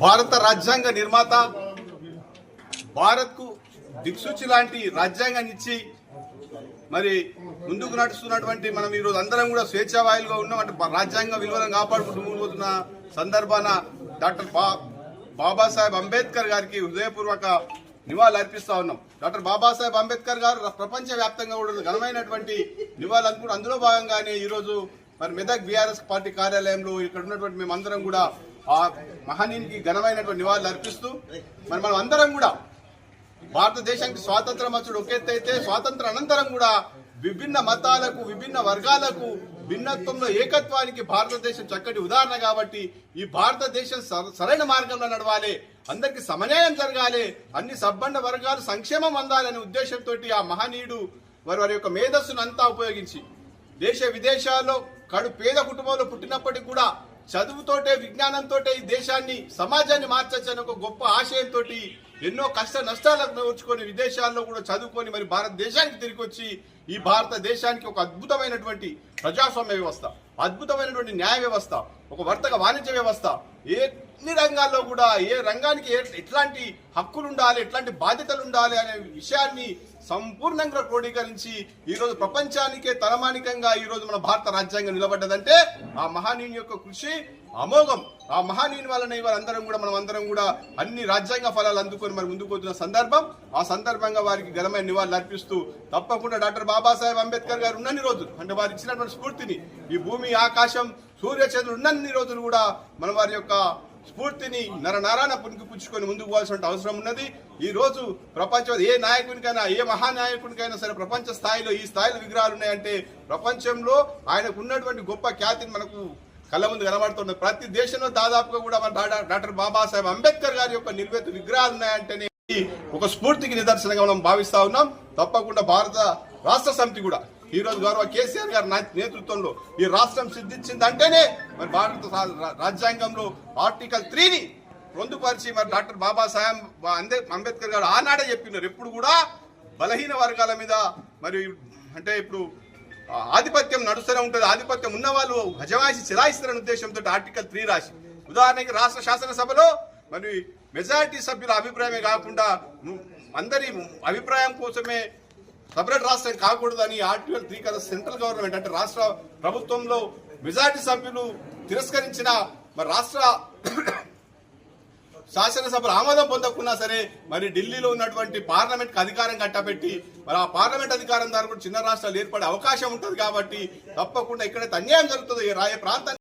భారత రాజ్యాంగ నిర్మాత భారత్కు దిక్సూచి లాంటి రాజ్యాంగాన్ని ఇచ్చి మరి ముందుకు నడుస్తున్నటువంటి మనం ఈరోజు అందరం కూడా స్వేచ్ఛావాయులుగా ఉన్నాం. అంటే రాజ్యాంగ విలువలను కాపాడుకుంటూ ముందుకు పోతున్న సందర్భాన డాక్టర్ బా బాబాసాహెబ్ అంబేద్కర్ గారికి హృదయపూర్వక నివాళులు అర్పిస్తా ఉన్నాం. డాక్టర్ బాబాసాహెబ్ అంబేద్కర్ గారు ప్రపంచ వ్యాప్తంగా కూడా ఘనమైనటువంటి నివాళులు కూడా అందులో భాగంగానే ఈరోజు మరి మెదక్ బీఆర్ఎస్ పార్టీ కార్యాలయంలో ఇక్కడ ఉన్నటువంటి మేమందరం కూడా ఆ మహనీయునికి ఘనమైనటువంటి నివాళులు అర్పిస్తూ మరి మనం అందరం కూడా భారతదేశానికి స్వాతంత్రం వచ్చుడు ఒకెత్తైతే స్వాతంత్ర అనంతరం కూడా విభిన్న మతాలకు విభిన్న వర్గాలకు భిన్నత్వంలో ఏకత్వానికి భారతదేశం చక్కటి ఉదాహరణ కాబట్టి ఈ భారతదేశం సరైన మార్గంలో నడవాలి అందరికి సమన్యాయం జరగాలి అన్ని సబ్బండ వర్గాలు సంక్షేమం అందాలనే ఉద్దేశంతో ఆ మహనీయుడు వారి వారి యొక్క మేధస్సును అంతా ఉపయోగించి దేశ విదేశాల్లో కడు పేద కుటుంబంలో పుట్టినప్పటికీ కూడా చదువుతోటే విజ్ఞానంతోటే ఈ దేశాన్ని సమాజాన్ని మార్చచ్చని ఒక గొప్ప ఆశయంతో ఎన్నో కష్ట నష్టాలకు నోచుకొని విదేశాల్లో కూడా చదువుకొని మరి భారతదేశానికి తిరిగి వచ్చి ఈ భారతదేశానికి ఒక అద్భుతమైనటువంటి ప్రజాస్వామ్య వ్యవస్థ అద్భుతమైనటువంటి న్యాయ వ్యవస్థ ఒక వర్తక వాణిజ్య వ్యవస్థ. ఏ అన్ని రంగాల్లో కూడా ఏ రంగానికి ఎట్లాంటి హక్కులు ఉండాలి ఎట్లాంటి బాధ్యతలు ఉండాలి అనే విషయాన్ని సంపూర్ణంగా క్రోడీకరించి ఈ రోజు ప్రపంచానికే తలమానికంగా ఈ రోజు మన భారత రాజ్యాంగం నిలబడ్డదంటే ఆ మహానీయుని యొక్క కృషి అమోఘం. ఆ మహానీయుని వలన వారందరం కూడా మనం అందరం కూడా అన్ని రాజ్యాంగ ఫలాలు అందుకొని మరి ముందుకు పోతున్న సందర్భం. ఆ సందర్భంగా వారికి ఘనమైన నివాళులు అర్పిస్తూ తప్పకుండా డాక్టర్ బాబాసాహెబ్ అంబేద్కర్ గారు ఉన్నన్ని రోజులు అంటే వారు ఇచ్చినటువంటి స్ఫూర్తిని ఈ భూమి ఆకాశం సూర్య చంద్రుడు ఉన్నన్ని రోజులు కూడా మన వారి యొక్క స్ఫూర్తిని నరనారాయణ పునికి పుచ్చుకొని ముందుకు పోవాల్సిన అవసరం ఉన్నది. ఈ రోజు ప్రపంచం ఏ నాయకునికైనా ఏ మహానాయకునికైనా సరే ప్రపంచ స్థాయిలో ఈ స్థాయిలో విగ్రహాలు ఉన్నాయంటే ప్రపంచంలో ఆయనకు ఉన్నటువంటి గొప్ప ఖ్యాతిని మనకు కళ్ళ ముందు కనబడుతుంది ప్రతి దేశంలో దాదాపుగా కూడా మన డాక్టర్ బాబాసాహెబ్ అంబేద్కర్ గారి యొక్క నిర్వేత విగ్రహాలు ఉన్నాయంటేనే ఇది ఒక స్ఫూర్తికి నిదర్శనంగా మనం భావిస్తా ఉన్నాం. తప్పకుండా భారత రాష్ట్ర సమితి కూడా ఈ రోజు గౌరవ కేసీఆర్ గారి నేతృత్వంలో ఈ రాష్ట్రం సిద్ధించింది అంటేనే మరి భారత రాజ్యాంగంలో ఆర్టికల్ త్రీని పొందుపరిచి మరి డాక్టర్ బాబాసాహెబ్ అందే అంబేద్కర్ గారు ఆనాడే చెప్పినారు. ఎప్పుడు కూడా బలహీన వర్గాల మీద మరి అంటే ఇప్పుడు ఆధిపత్యం నడుస్తూనే ఉంటుంది. ఆధిపత్యం ఉన్న వాళ్ళు చిరాయిస్తారనే ఉద్దేశంతో ఆర్టికల్ త్రీ రాసి ఉదాహరణకి రాష్ట్ర శాసనసభలో మరి మెజారిటీ సభ్యుల అభిప్రాయమే కాకుండా అందరి అభిప్రాయం కోసమే సపరేట్ రాష్ట్రం కాకూడదని ఆర్టికల్ త్రీ కదా సెంట్రల్ గవర్నమెంట్ అంటే రాష్ట్ర ప్రభుత్వంలో మెజార్టీ సభ్యులు తిరస్కరించిన మరి రాష్ట్ర శాసనసభలు ఆమోదం పొందకున్నా సరే మరి ఢిల్లీలో ఉన్నటువంటి పార్లమెంట్కి అధికారం కట్టబెట్టి మరి ఆ పార్లమెంట్ అధికారం ద్వారా కూడా చిన్న రాష్ట్రాలు ఏర్పడే అవకాశం ఉంటుంది కాబట్టి తప్పకుండా ఎక్కడైతే అన్యాయం జరుగుతుందో. ఈ రాయ ప్రాంతాన్ని